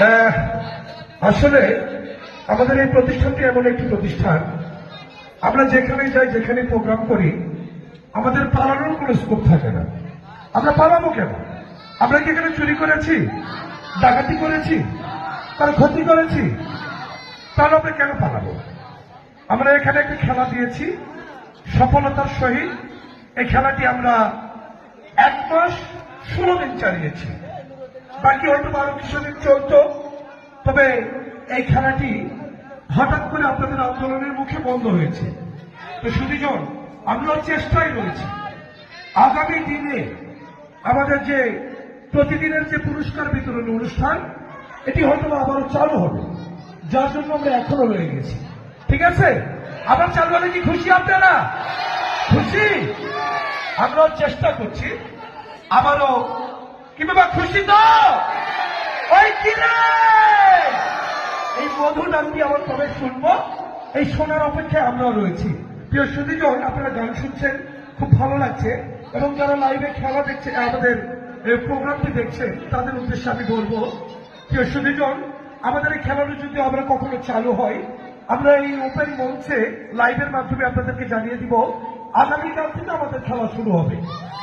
আহ, আসলে আমাদের এই প্রতিষ্ঠানটি এমন একটি প্রতিষ্ঠান। আমরা যেখানে যাই যেখানে প্রোগ্রাম করি আমাদের পালানোর কোনো স্কোপ থাকে না। আমরা পালাবো কেন? আমরা কি এখানে চুরি করেছি? ডাকাতি করেছি? তার ক্ষতি করেছি? তাহলে আমরা কেন পালাবো? আমরা এখানে একটি খেলা দিয়েছি সফলতার সহিত। এই খেলাটি আমরা এক মাস ষোলো দিন চালিয়েছি। বাকি হয়তো আরও কিছুদিন চলতো। তবে এই খেলাটি হঠাৎ করে আপনাদের আন্দোলনের মুখে বন্ধ হয়েছে। তো সুদীজন আমরা চেষ্টায় রয়েছি। আগামী দিনে আমাদের যে প্রতিদিনের যে পুরস্কার বিতরণী অনুষ্ঠান, এটি হয়তো আবারও চালু হবে। যার জন্য আমরা এখনও রয়ে গেছি। ঠিক আছে? আবার চালু হলে কি খুশি আপনারা? খুশি? আমরাও চেষ্টা করছি। আবারও কি বাবা খুশি তো? ওই কিরে এই মধু নামটি আমার কবে শুনব। এই শোনার অপেক্ষায় আমরাও রয়েছি। প্রিয় সুদীজন আপনারা গান শুনছেন, খুব ভালো লাগছে। এবং যারা লাইভে খেলা দেখছে আমাদের প্রোগ্রামটি দেখছেন তাদের উদ্দেশ্যে আমি বলব, প্রিয় সুদীজন আমাদের এই খেলাটা যদি আমরা কখনো চালু হয়, আমরা এই ওপেন মঞ্চে লাইভের মাধ্যমে আপনাদেরকে জানিয়ে দিব আগামীকাল থেকে আমাদের খেলা শুরু হবে।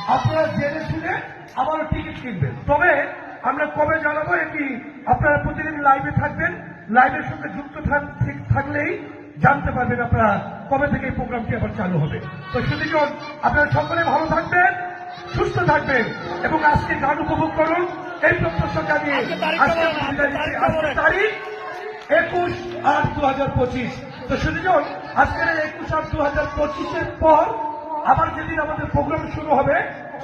আপনারা জেনে শুনে আবারও টিকিট কিনবেন। তবে আমরা কবে জানাব এটি আপনারা প্রতিদিন লাইভে থাকবেন। লাইভের সঙ্গে যুক্ত থাক- ঠিক থাকলেই জানতে পারবেন আপনারা কবে থেকে এই প্রোগ্রামটি আবার চালু হবে। তো সুদীজন আপনারা সকলে ভালো থাকবেন সুস্থ থাকবেন এবং আজকে গান উপভোগ করুন। এই প্রত্যাশা জানিয়ে আজকে। তারিখ একুশ আট দু হাজার পঁচিশ। তো সুদীজন আজকের একুশ আট দু হাজার পঁচিশের পর আবার যেদিন আমাদের প্রোগ্রাম শুরু হবে,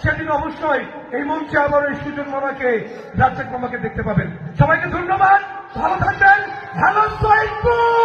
সেদিন অবশ্যই এই মঞ্চে আবার এই সুজন মামাকে রাজ্জাক মামাকে দেখতে পাবেন। সবাইকে ধন্যবাদ। ভালো থাকবেন। ভালো সৈয়দপুর